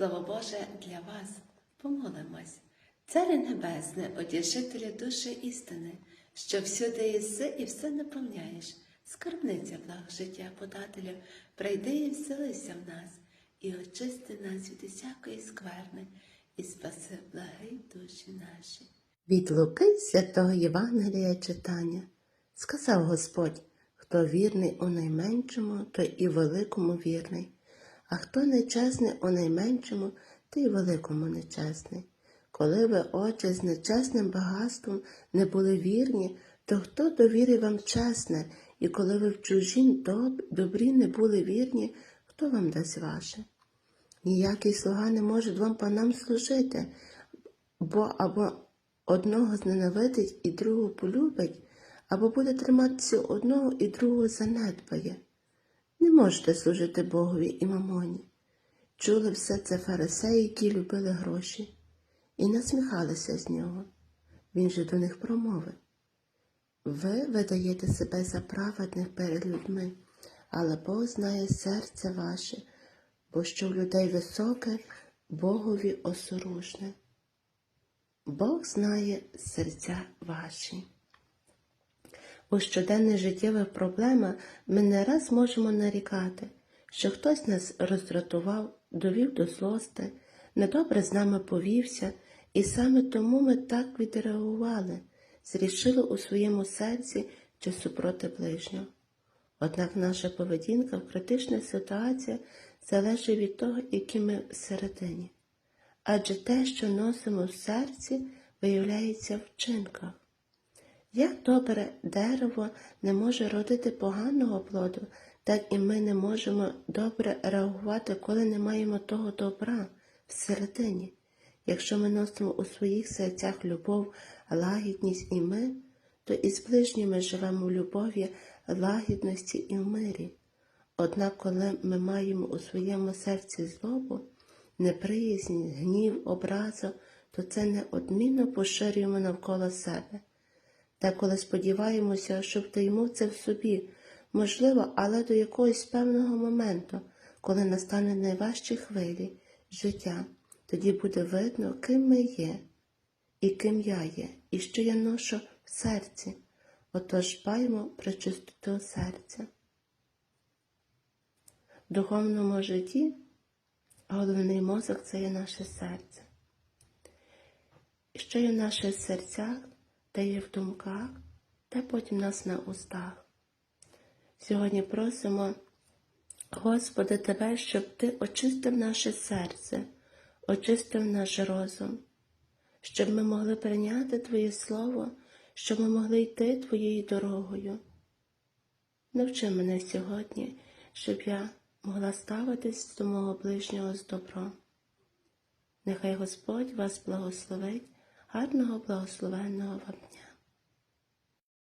Слово Боже для вас, помолимось. Царе Небесне, одішителю душі істини, що всюди єси і все наповняєш, скарбниця благ життя подателю, прийди і вселися в нас, і очисти нас від усякої скверни, і спаси благи душі наші. Від Луки святого Євангелія читання сказав Господь, хто вірний у найменшому, той і великому вірний, а хто нечесний у найменшому, той і великому нечесний. Коли ви, отче, з нечесним багатством не були вірні, то хто довірив вам чесне, і коли ви в чужім доб- добрі не були вірні, хто вам дасть ваше? Ніякий слуга не може двом панам служити, бо або одного зненавидить і другого полюбить, або буде триматися одного і другого занедбає. Не можете служити Богові і мамоні. Чули все це фарисеї, які любили гроші, і насміхалися з нього. Він же до них промовив. Ви видаєте себе за праведних перед людьми, але Бог знає серце ваше, бо що в людей високе, Богові осоружне. Бог знає серця ваші. У щоденних життєвих проблемах ми не раз можемо нарікати, що хтось нас роздратував, довів до злости, недобре з нами повівся, і саме тому ми так відреагували, зрішили у своєму серці чи супроти ближнього. Однак наша поведінка в критичних ситуаціях залежить від того, які ми всередині. Адже те, що носимо в серці, виявляється вчинках. Як добре дерево не може родити поганого плоду, так і ми не можемо добре реагувати, коли не маємо того добра всередині. Якщо ми носимо у своїх серцях любов, лагідність і мир, то і з ближніми живемо в любові, лагідності і в мирі. Однак, коли ми маємо у своєму серці злобу, неприязнь, гнів, образу, то це неодмінно поширюємо навколо себе. Деколи сподіваємося, що втаємо це в собі, можливо, але до якогось певного моменту, коли настане найважчі хвилі життя, тоді буде видно, ким ми є, і ким я є, і що я ношу в серці. Отож дбаємо про чистоту серця. В духовному житті головний мозок це є наше серце. Що є в наших серцях, те є в думках, те потім нас на устах. Сьогодні просимо, Господи, Тебе, щоб Ти очистив наше серце, очистив наш розум, щоб ми могли прийняти Твоє Слово, щоб ми могли йти Твоєю дорогою. Навчи мене сьогодні, щоб я могла ставитись до мого ближнього з добром. Нехай Господь вас благословить, гарного благословенного вам дня.